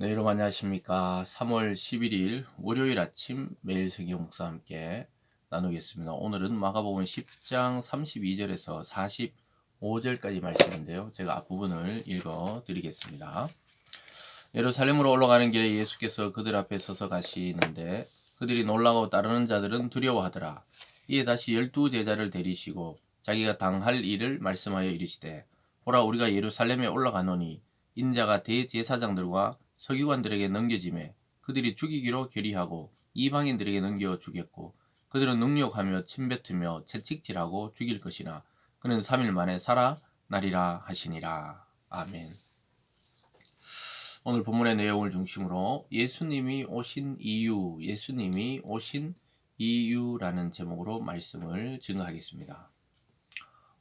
네, 여러분 안녕하십니까. 3월 11일 월요일 아침 매일 세계 목사와 함께 나누겠습니다. 오늘은 마가복음 10장 32절에서 45절까지 말씀인데요. 제가 앞부분을 읽어 드리겠습니다. 예루살렘으로 올라가는 길에 예수께서 그들 앞에 서서 가시는데 그들이 놀라고 따르는 자들은 두려워하더라. 이에 다시 열두 제자를 데리시고 자기가 당할 일을 말씀하여 이르시되 보라 우리가 예루살렘에 올라가노니 인자가 대제사장들과 서기관들에게 넘겨짐에 그들이 죽이기로 결의하고 이방인들에게 넘겨 주겠고 그들은 능욕하며 침뱉으며 채찍질하고 죽일 것이나 그는 3일 만에 살아나리라 하시니라. 아멘. 오늘 본문의 내용을 중심으로 예수님이 오신 이유, 예수님이 오신 이유라는 제목으로 말씀을 증거하겠습니다.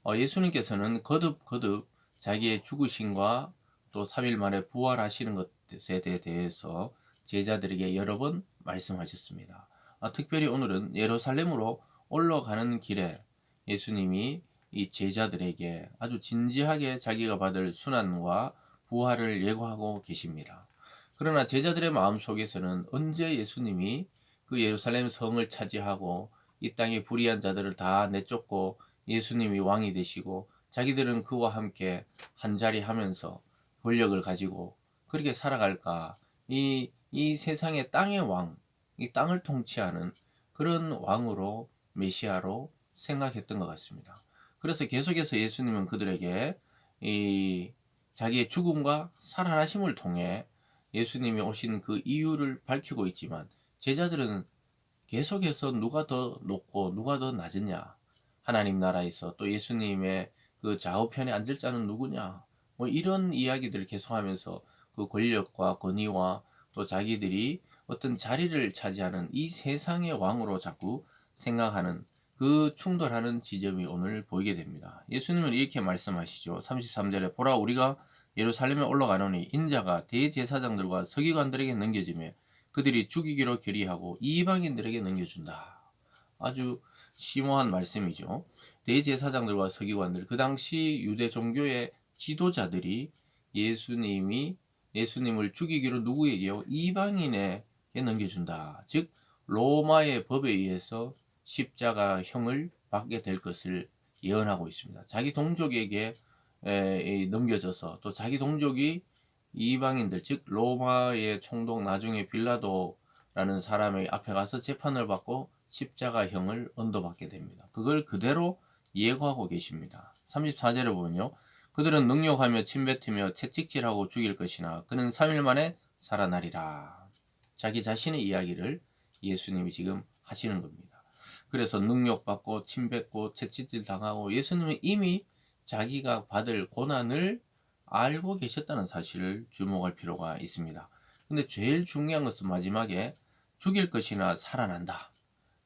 어, 예수님께서는 거듭 거듭 자기의 죽으심과 또 3일 만에 부활하시는 것 에 대해서 제자들에게 여러 번 말씀하셨습니다. 아, 특별히 오늘은 예루살렘으로 올라가는 길에 예수님이 이 제자들에게 아주 진지하게 자기가 받을 순환과 부활을 예고하고 계십니다. 그러나 제자들의 마음 속에서는 언제 예수님이 그 예루살렘 성을 차지하고 이 땅의 불의한 자들을 다 내쫓고 예수님이 왕이 되시고 자기들은 그와 함께 한자리 하면서 권력을 가지고 그렇게 살아갈까? 이, 이 세상의 땅의 왕, 이 땅을 통치하는 그런 왕으로 메시아로 생각했던 것 같습니다. 그래서 계속해서 예수님은 그들에게 이 자기의 죽음과 살아나심을 통해 예수님이 오신 그 이유를 밝히고 있지만 제자들은 계속해서 누가 더 높고 누가 더 낮으냐 하나님 나라에서 또 예수님의 그 좌우편에 앉을 자는 누구냐 뭐 이런 이야기들을 계속하면서 그 권력과 권위와 또 자기들이 어떤 자리를 차지하는 이 세상의 왕으로 자꾸 생각하는 그 충돌하는 지점이 오늘 보이게 됩니다. 예수님은 이렇게 말씀하시죠. 33절에 보라 우리가 예루살렘에 올라가노니 인자가 대제사장들과 서기관들에게 넘겨지며 그들이 죽이기로 결의하고 이방인들에게 넘겨준다. 아주 심오한 말씀이죠. 대제사장들과 서기관들 그 당시 유대 종교의 지도자들이 예수님이 예수님을 죽이기로 누구에게요? 이방인에게 넘겨준다. 즉 로마의 법에 의해서 십자가형을 받게 될 것을 예언하고 있습니다. 자기 동족에게 넘겨져서 또 자기 동족이 이방인들 즉 로마의 총독 나중에 빌라도라는 사람의 앞에 가서 재판을 받고 십자가형을 언도받게 됩니다. 그걸 그대로 예고하고 계십니다. 34절에 보면요. 그들은 능욕하며 침뱉으며 채찍질하고 죽일 것이나 그는 3일 만에 살아나리라. 자기 자신의 이야기를 예수님이 지금 하시는 겁니다. 그래서 능욕받고 침뱉고 채찍질 당하고 예수님은 이미 자기가 받을 고난을 알고 계셨다는 사실을 주목할 필요가 있습니다. 근데 제일 중요한 것은 마지막에 죽일 것이나 살아난다.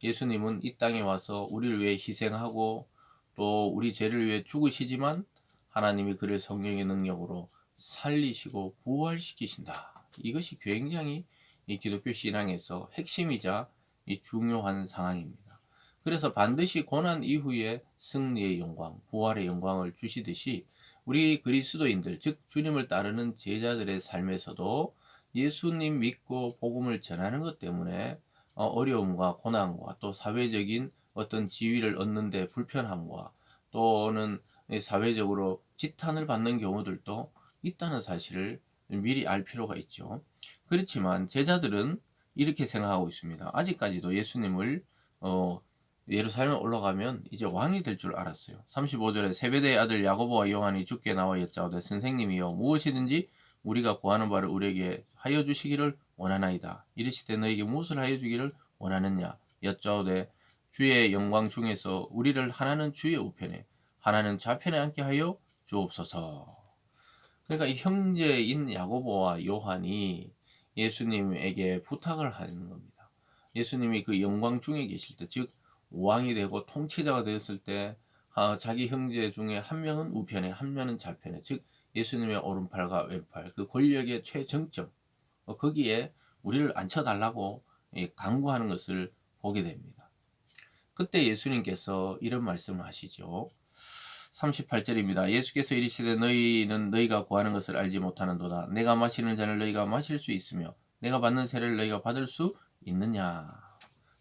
예수님은 이 땅에 와서 우리를 위해 희생하고 또 우리 죄를 위해 죽으시지만 하나님이 그를 성령의 능력으로 살리시고 부활시키신다. 이것이 굉장히 이 기독교 신앙에서 핵심이자 이 중요한 상황입니다. 그래서 반드시 고난 이후에 승리의 영광, 부활의 영광을 주시듯이 우리 그리스도인들, 즉 주님을 따르는 제자들의 삶에서도 예수님 믿고 복음을 전하는 것 때문에 어, 어려움과 고난과 또 사회적인 어떤 지위를 얻는데 불편함과 또는 사회적으로 지탄을 받는 경우들도 있다는 사실을 미리 알 필요가 있죠. 그렇지만 제자들은 이렇게 생각하고 있습니다. 아직까지도 예수님을 어, 예루살렘에 올라가면 이제 왕이 될 줄 알았어요. 35절에 세베대의 아들 야고보와 요한이 죽게 나와 여짜오되 선생님이여 무엇이든지 우리가 구하는 바를 우리에게 하여 주시기를 원하나이다. 이르시되 너에게 무엇을 하여 주기를 원하느냐 여짜오되 주의 영광 중에서 우리를 하나는 주의 우편에 하나는 좌편에 앉게 하여 주옵소서. 그러니까 이 형제인 야고보와 요한이 예수님에게 부탁을 하는 겁니다. 예수님이 그 영광 중에 계실 때, 즉 왕이 되고 통치자가 되었을 때 아, 자기 형제 중에 한 명은 우편에, 한 명은 좌편에, 즉 예수님의 오른팔과 왼팔, 그 권력의 최정점, 어, 거기에 우리를 앉혀달라고 강구하는 것을 보게 됩니다. 그때 예수님께서 이런 말씀을 하시죠. 38절입니다. 예수께서 이르시되 너희는 너희가 구하는 것을 알지 못하는도다. 내가 마시는 잔을 너희가 마실 수 있으며 내가 받는 세를 너희가 받을 수 있느냐.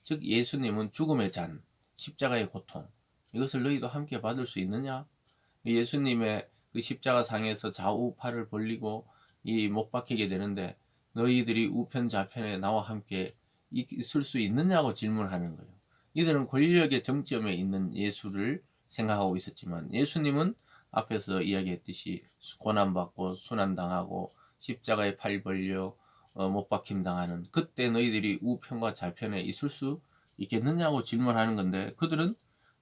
즉 예수님은 죽음의 잔, 십자가의 고통 이것을 너희도 함께 받을 수 있느냐? 예수님의 그 십자가 상에서 좌우 팔을 벌리고 이못 박히게 되는데 너희들이 우편 좌편에 나와 함께 있을 수 있느냐고 질문하는 거예요. 이들은 권력의 정점에 있는 예수를 생각하고 있었지만 예수님은 앞에서 이야기했듯이 고난받고 순환당하고 십자가에 팔 벌려 어, 못 박힘 당하는 그때 너희들이 우편과 좌편에 있을 수 있겠느냐고 질문하는 건데 그들은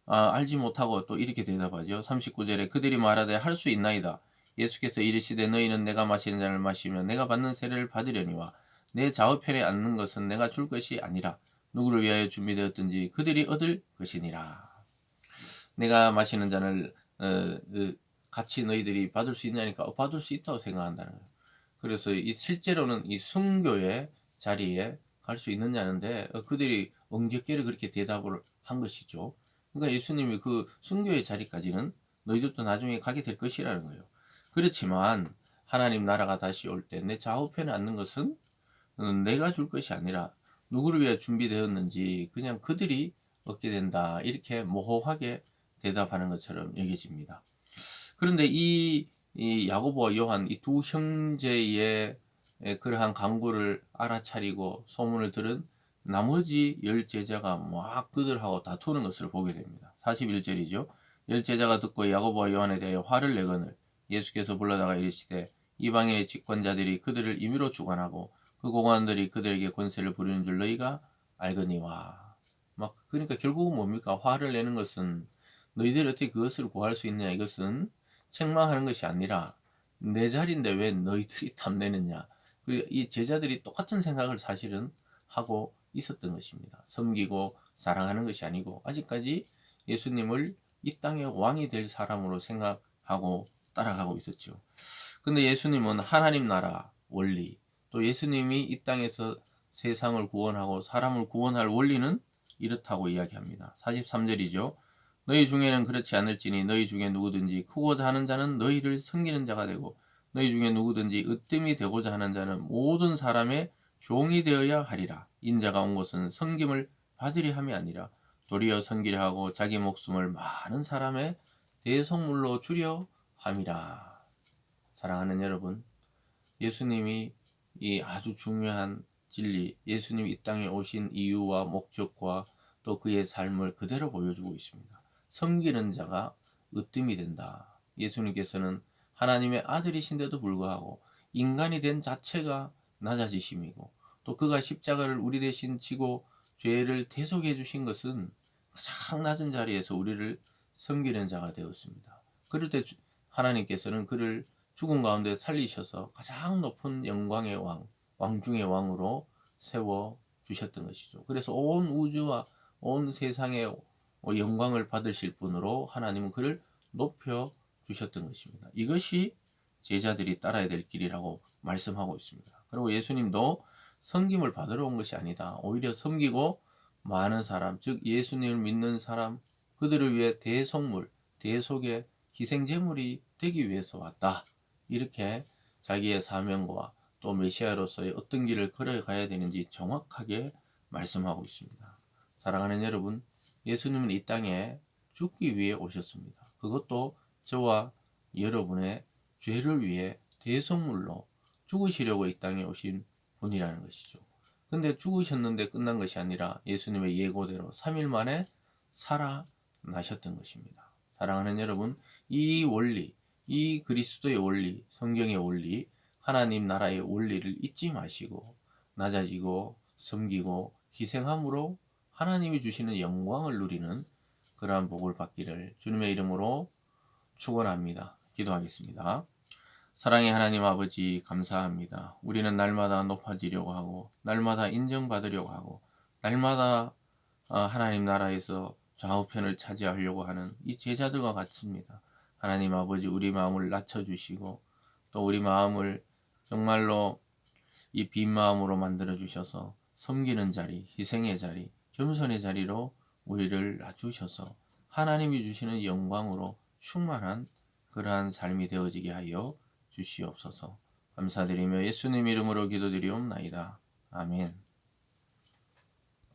아, 알지 못하고 또 이렇게 대답하죠. 39절에 그들이 말하되 할 수 있나이다. 예수께서 이르시되 너희는 내가 마시는 잔을 마시며 내가 받는 세례를 받으려니와 내 좌우편에 앉는 것은 내가 줄 것이 아니라 누구를 위하여 준비되었든지 그들이 얻을 것이니라. 내가 마시는 잔을 어, 어, 같이 너희들이 받을 수 있냐니까 어, 받을 수 있다고 생각한다는 거예요. 그래서 이 실제로는 이 순교의 자리에 갈 수 있느냐는데 어, 그들이 엉겹게를 그렇게 대답을 한 것이죠. 그러니까 예수님이 그 순교의 자리까지는 너희들도 나중에 가게 될 것이라는 거예요. 그렇지만 하나님 나라가 다시 올 때 내 좌우편에 앉는 것은 내가 줄 것이 아니라 누구를 위해 준비되었는지 그냥 그들이 얻게 된다. 이렇게 모호하게 대답하는 것처럼 여겨집니다. 그런데 이, 이 야고보와 요한 이 두 형제의 그러한 강구를 알아차리고 소문을 들은 나머지 열 제자가 막 그들하고 다투는 것을 보게 됩니다. 41절이죠. 열 제자가 듣고 야고보와 요한에 대하여 화를 내거늘 예수께서 불러다가 이르시되 이방인의 집권자들이 그들을 임의로 주관하고 그 공안들이 그들에게 권세를 부리는 줄 너희가 알거니와 막 그러니까 결국은 뭡니까 화를 내는 것은 너희들이 어떻게 그것을 구할 수 있느냐 이것은 책망하는 것이 아니라 내 자리인데 왜 너희들이 탐내느냐 그이 제자들이 똑같은 생각을 사실은 하고 있었던 것입니다. 섬기고 사랑하는 것이 아니고 아직까지 예수님을 이 땅의 왕이 될 사람으로 생각하고 따라가고 있었죠. 근데 예수님은 하나님 나라 원리 또 예수님이 이 땅에서 세상을 구원하고 사람을 구원할 원리는 이렇다고 이야기합니다. 43절이죠. 너희 중에는 그렇지 않을지니 너희 중에 누구든지 크고자 하는 자는 너희를 섬기는 자가 되고 너희 중에 누구든지 으뜸이 되고자 하는 자는 모든 사람의 종이 되어야 하리라. 인자가 온 것은 섬김을 받으리 함이 아니라 도리어 섬기려 하고 자기 목숨을 많은 사람의 대성물로 주려 함이라. 사랑하는 여러분, 예수님이 이 아주 중요한 진리, 예수님이 이 땅에 오신 이유와 목적과 또 그의 삶을 그대로 보여주고 있습니다. 섬기는 자가 으뜸이 된다. 예수님께서는 하나님의 아들이신데도 불구하고 인간이 된 자체가 낮아지심이고 또 그가 십자가를 우리 대신 지고 죄를 대속해 주신 것은 가장 낮은 자리에서 우리를 섬기는 자가 되었습니다. 그럴 때 하나님께서는 그를 죽은 가운데 살리셔서 가장 높은 영광의 왕, 왕 중의 왕으로 세워 주셨던 것이죠. 그래서 온 우주와 온 세상의 영광을 받으실 분으로 하나님은 그를 높여 주셨던 것입니다. 이것이 제자들이 따라야 될 길이라고 말씀하고 있습니다. 그리고 예수님도 섬김을 받으러 온 것이 아니다. 오히려 섬기고 많은 사람, 즉 예수님을 믿는 사람, 그들을 위해 대속물, 대속의 희생제물이 되기 위해서 왔다. 이렇게 자기의 사명과 또 메시아로서의 어떤 길을 걸어가야 되는지 정확하게 말씀하고 있습니다. 사랑하는 여러분, 예수님은 이 땅에 죽기 위해 오셨습니다. 그것도 저와 여러분의 죄를 위해 대속물로 죽으시려고 이 땅에 오신 분이라는 것이죠. 근데 죽으셨는데 끝난 것이 아니라 예수님의 예고대로 3일 만에 살아나셨던 것입니다. 사랑하는 여러분, 이 원리, 이 그리스도의 원리, 성경의 원리, 하나님 나라의 원리를 잊지 마시고 낮아지고 섬기고 희생함으로 하나님이 주시는 영광을 누리는 그러한 복을 받기를 주님의 이름으로 축원합니다. 기도하겠습니다. 사랑의 하나님 아버지 감사합니다. 우리는 날마다 높아지려고 하고 날마다 인정받으려고 하고 날마다 어, 하나님 나라에서 좌우편을 차지하려고 하는 이 제자들과 같습니다. 하나님 아버지 우리 마음을 낮춰주시고 또 우리 마음을 정말로 이 빈 마음으로 만들어 주셔서 섬기는 자리, 희생의 자리, 겸손의 자리로 우리를 낮추셔서 하나님이 주시는 영광으로 충만한 그러한 삶이 되어지게 하여 주시옵소서. 감사드리며 예수님 이름으로 기도드리옵나이다. 아멘.